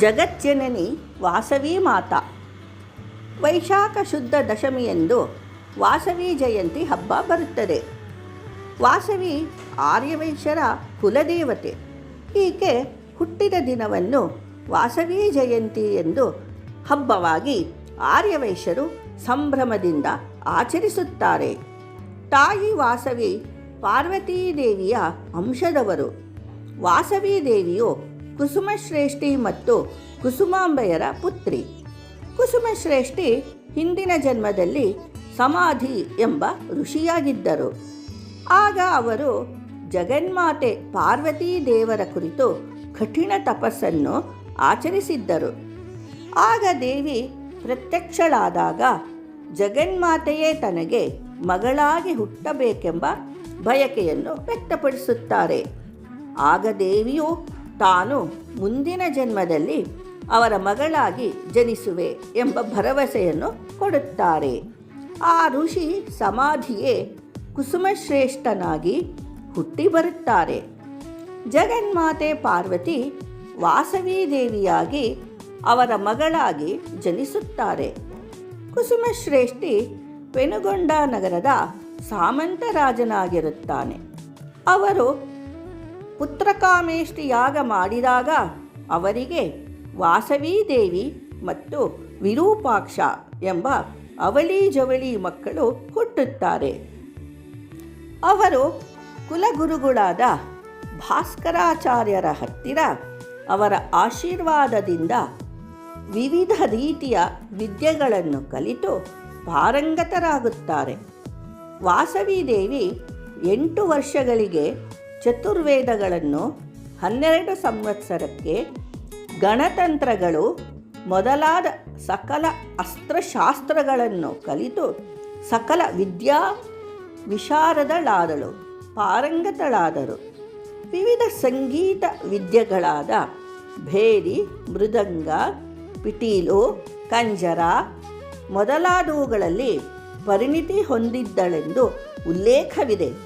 ಜಗಜ್ಜನನಿ ವಾಸವಿ ಮಾತಾ. ವೈಶಾಖ ಶುದ್ಧ ದಶಮಿಯಂದು ವಾಸವಿ ಜಯಂತಿ ಹಬ್ಬ ಬರುತ್ತದೆ. ವಾಸವಿ ಆರ್ಯವೈಶ್ಯರ ಕುಲದೇವತೆ. ಈಕೆ ಹುಟ್ಟಿದ ದಿನವನ್ನು ವಾಸವಿ ಜಯಂತಿ ಎಂದು ಹಬ್ಬವಾಗಿ ಆರ್ಯವೈಶ್ಯರು ಸಂಭ್ರಮದಿಂದ ಆಚರಿಸುತ್ತಾರೆ. ತಾಯಿ ವಾಸವಿ ಪಾರ್ವತೀ ದೇವಿಯ ಅಂಶದವರು ವಾಸವಿ ದೇವಿಯು ಕುಸುಮಶ್ರೇಷ್ಠಿ ಮತ್ತು ಕುಸುಮಾಂಬೆಯರ ಪುತ್ರಿ. ಕುಸುಮಶ್ರೇಷ್ಠಿ ಹಿಂದಿನ ಜನ್ಮದಲ್ಲಿ ಸಮಾಧಿ ಎಂಬ ಋಷಿಯಾಗಿದ್ದರು. ಆಗ ಅವರು ಜಗನ್ಮಾತೆ ಪಾರ್ವತೀ ದೇವರ ಕುರಿತು ಕಠಿಣ ತಪಸ್ಸನ್ನು ಆಚರಿಸಿದ್ದರು. ಆಗ ದೇವಿ ಪ್ರತ್ಯಕ್ಷಳಾದಾಗ ಜಗನ್ಮಾತೆಯೇ ತನಗೆ ಮಗಳಾಗಿ ಹುಟ್ಟಬೇಕೆಂಬ ಬಯಕೆಯನ್ನು ವ್ಯಕ್ತಪಡಿಸುತ್ತಾರೆ. ಆಗ ದೇವಿಯು ತಾನು ಮುಂದಿನ ಜನ್ಮದಲ್ಲಿ ಅವರ ಮಗಳಾಗಿ ಜನಿಸುವೆ ಎಂಬ ಭರವಸೆಯನ್ನು ಕೊಡುತ್ತಾರೆ. ಆ ಋಷಿ ಸಮಾಧಿಯೇ ಕುಸುಮಶ್ರೇಷ್ಠನಾಗಿ ಹುಟ್ಟಿ ಬರುತ್ತಾರೆ. ಜಗನ್ಮಾತೆ ಪಾರ್ವತಿ ವಾಸವಿ ದೇವಿಯಾಗಿ ಅವರ ಮಗಳಾಗಿ ಜನಿಸುತ್ತಾರೆ. ಕುಸುಮಶ್ರೇಷ್ಠಿ ಪೆನುಗೊಂಡ ನಗರದ ಸಾಮಂತರಾಜನಾಗಿರುತ್ತಾನೆ. ಅವರು ಪುತ್ರಕಾಮೇಷ್ಟಿ ಯಾಗ ಮಾಡಿದಾಗ ಅವರಿಗೆ ವಾಸವಿ ದೇವಿ ಮತ್ತು ವಿರೂಪಾಕ್ಷ ಎಂಬ ಅವಳಿ ಜವಳಿ ಮಕ್ಕಳು ಹುಟ್ಟುತ್ತಾರೆ. ಅವರು ಕುಲಗುರುಗಳಾದ ಭಾಸ್ಕರಾಚಾರ್ಯರ ಹತ್ತಿರ ಅವರ ಆಶೀರ್ವಾದದಿಂದ ವಿವಿಧ ರೀತಿಯ ವಿದ್ಯೆಗಳನ್ನು ಕಲಿತು ಪಾರಂಗತರಾಗುತ್ತಾರೆ ವಾಸವಿ ದೇವಿ ಎಂಟು ವರ್ಷಗಳಿಗೆ ಚತುರ್ವೇದಗಳನ್ನು ಹನ್ನೆರಡು ಸಂವತ್ಸರಕ್ಕೆ ಗಣತಂತ್ರಗಳು ಮೊದಲಾದ ಸಕಲ ಅಸ್ತ್ರಶಾಸ್ತ್ರಗಳನ್ನು ಕಲಿತು ಸಕಲ ವಿದ್ಯಾ ವಿಶಾರದಳಾದಳು, ಪಾರಂಗತಳಾದರು. ವಿವಿಧ ಸಂಗೀತ ವಿದ್ಯೆಗಳಾದ ಭೇರಿ, ಮೃದಂಗ, ಪಿಟೀಲು, ಕಂಜರ ಮೊದಲಾದವುಗಳಲ್ಲಿ ಪರಿಣಿತಿ ಹೊಂದಿದ್ದಳೆಂದು ಉಲ್ಲೇಖವಿದೆ.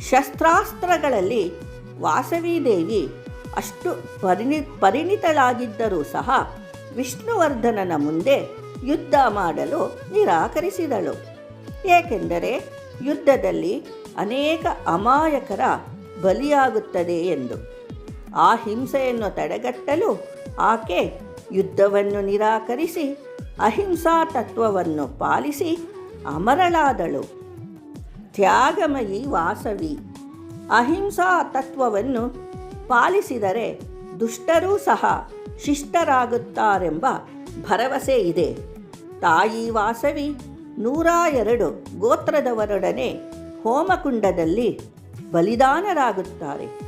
ಶಸ್ತ್ರಾಸ್ತ್ರಗಳಲ್ಲಿ ವಾಸವಿ ದೇವಿ ಅಷ್ಟು ಪರಿಣಿ, ಪರಿಣಿತಳಾಗಿದ್ದರೂ ಸಹ ವಿಷ್ಣುವರ್ಧನನ ಮುಂದೆ ಯುದ್ಧ ಮಾಡಲು ನಿರಾಕರಿಸಿದಳು. ಏಕೆಂದರೆ ಯುದ್ಧದಲ್ಲಿ ಅನೇಕ ಅಮಾಯಕರ ಬಲಿಯಾಗುತ್ತದೆ ಎಂದು. ಆ ಹಿಂಸೆಯನ್ನು ತಡೆಗಟ್ಟಲು ಆಕೆ ಯುದ್ಧವನ್ನು ನಿರಾಕರಿಸಿ, ಅಹಿಂಸಾ ತತ್ವವನ್ನು ಪಾಲಿಸಿ ಅಮರಳಾದಳು. ತ್ಯಾಗಮಯಿ ವಾಸವಿ. ಅಹಿಂಸಾ ತತ್ವವನ್ನು ಪಾಲಿಸಿದರೆ ದುಷ್ಟರೂ ಸಹ ಶಿಷ್ಟರಾಗುತ್ತಾರೆಂಬ ಭರವಸೆ ಇದೆ. ತಾಯಿ ವಾಸವಿ ನೂರ ಎರಡು ಗೋತ್ರದವರೊಡನೆ ಹೋಮಕುಂಡದಲ್ಲಿ ಬಲಿದಾನರಾಗುತ್ತಾರೆ.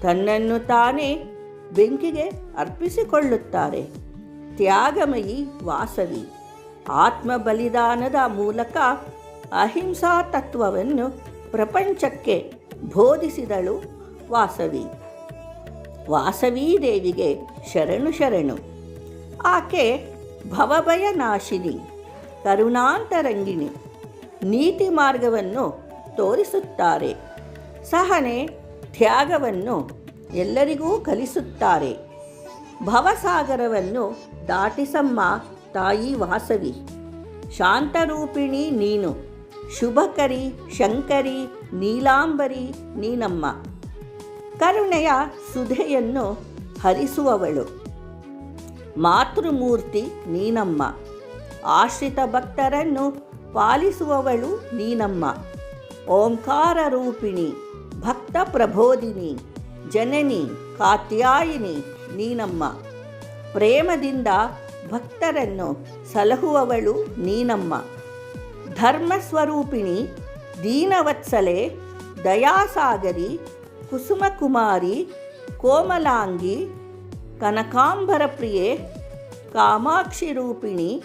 ತನ್ನನ್ನು ತಾನೇ ಬೆಂಕಿಗೆ ಅರ್ಪಿಸಿಕೊಳ್ಳುತ್ತಾರೆ. ತ್ಯಾಗಮಯಿ ವಾಸವಿ. ಆತ್ಮ ಬಲಿದಾನದ ಮೂಲಕ ಅಹಿಂಸಾ ತತ್ವವನ್ನು ಪ್ರಪಂಚಕ್ಕೆ ಬೋಧಿಸಿದಳು ವಾಸವಿ. ವಾಸವೀ ದೇವಿಗೆ ಶರಣು ಶರಣು. ಆಕೆ ಭವಭಯ ನಾಶಿನಿ ಕರುಣಾಂತರಂಗಿಣಿ, ನೀತಿ ಮಾರ್ಗವನ್ನು ತೋರಿಸುತ್ತಾರೆ. ಸಹನೆ, ತ್ಯಾಗವನ್ನು ಎಲ್ಲರಿಗೂ ಕಲಿಸುತ್ತಾರೆ. ಭವಸಾಗರವನ್ನು ದಾಟಿಸಮ್ಮ ತಾಯಿ ವಾಸವಿ. ಶಾಂತರೂಪಿಣಿ ನೀನು. ಶುಭಕರಿ, ಶಂಕರಿ, ನೀಲಾಂಬರಿ ನೀನಮ್ಮ ಕರುಣೆಯ ಸುಧೆಯನ್ನು ಹರಿಸುವವಳು. ಮಾತೃಮೂರ್ತಿ ನೀನಮ್ಮ. ಆಶ್ರಿತ ಭಕ್ತರನ್ನು ಪಾಲಿಸುವವಳು ನೀನಮ್ಮ. ಓಂಕಾರ ರೂಪಿಣಿ, ಭಕ್ತ ಪ್ರಬೋಧಿನಿ, ಜನನಿ, ಕಾತ್ಯಾಯಿನಿ ನೀನಮ್ಮ. ಪ್ರೇಮದಿಂದ ಭಕ್ತರನ್ನು ಸಲಹುವವಳು ನೀನಮ್ಮ. ಧರ್ಮಸ್ವರೂಪಿಣಿ ದೀನವತ್ಸಲೆ, ದಯಾಸಾಗರಿ, ಕುಸುಮಕುಮಾರಿ, ಕೋಮಲಾಂಗಿ, ಕನಕಾಂಬರಪ್ರಿಯೆ ಕಾಮಾಕ್ಷಿ ರೂಪಿಣಿ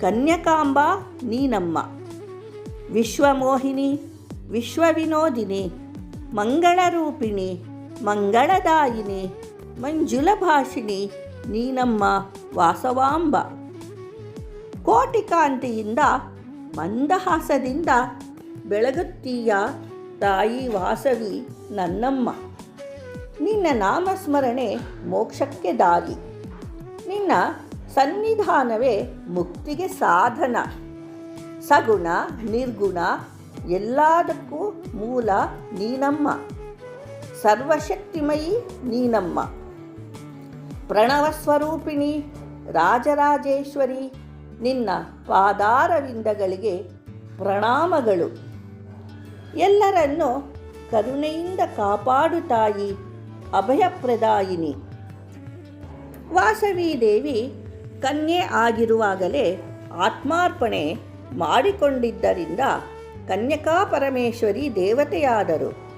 ಕನ್ಯಕಾಂಬ, ನೀನಮ್ಮ. ವಿಶ್ವಮೋಹಿನಿ, ವಿಶ್ವವಿನೋದಿನಿ, ಮಂಗಳರೂಪಿಣಿ, ಮಂಗಳದಾಯಿನಿ ಮಂಜುಲಭಾಷಿಣಿ ನೀನಮ್ಮ ವಾಸವಾಂಬ. ಕೋಟಿಕಾಂತಿಯಿಂದ ಮಂದಹಾಸದಿಂದ ಬೆಳಗುತ್ತೀಯ ತಾಯಿ ವಾಸವಿ ನನ್ನಮ್ಮ. ನಿನ್ನ ನಾಮಸ್ಮರಣೆ ಮೋಕ್ಷಕ್ಕೆ ದಾರಿ. ನಿನ್ನ ಸನ್ನಿಧಾನವೇ ಮುಕ್ತಿಗೆ ಸಾಧನ. ಸಗುಣ, ನಿರ್ಗುಣ ಎಲ್ಲದಕ್ಕೂ ಮೂಲ ನೀನಮ್ಮ. ಸರ್ವಶಕ್ತಿಮಯಿ ನೀನಮ್ಮ. ಪ್ರಣವ ಸ್ವರೂಪಿಣಿ ರಾಜರಾಜೇಶ್ವರಿ ನಿನ್ನ ಪಾದಾರವಿಂದಗಳಿಗೆ ಪ್ರಣಾಮಗಳು. ಎಲ್ಲರನ್ನು ಕರುಣೆಯಿಂದ ಕಾಪಾಡು ತಾಯಿ, ಅಭಯಪ್ರದಾಯಿನಿ. ವಾಸವಿ ದೇವಿ ಕನ್ಯೆ ಆಗಿರುವಾಗಲೇ ಆತ್ಮಾರ್ಪಣೆ ಮಾಡಿಕೊಂಡಿದ್ದರಿಂದ ಕನ್ಯಕಾ ಪರಮೇಶ್ವರಿ ದೇವತೆಯಾದರು.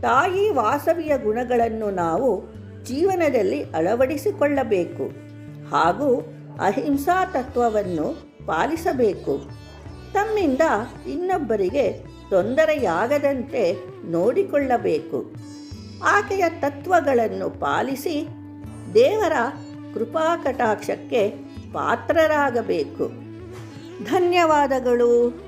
ತಾಯಿ ವಾಸವಿಯ ಗುಣಗಳನ್ನು ನಾವು ಜೀವನದಲ್ಲಿ ಅಳವಡಿಸಿಕೊಳ್ಳಬೇಕು ಹಾಗೂ ಅಹಿಂಸಾ ತತ್ವವನ್ನು ಪಾಲಿಸಬೇಕು. ತಮ್ಮಿಂದ ಇನ್ನೊಬ್ಬರಿಗೆ ತೊಂದರೆಯಾಗದಂತೆ ನೋಡಿಕೊಳ್ಳಬೇಕು. ಆಕೆಯ ತತ್ವಗಳನ್ನು ಪಾಲಿಸಿ ದೇವರ ಕೃಪಾ ಕಟಾಕ್ಷಕ್ಕೆ ಪಾತ್ರರಾಗಬೇಕು. ಧನ್ಯವಾದಗಳು.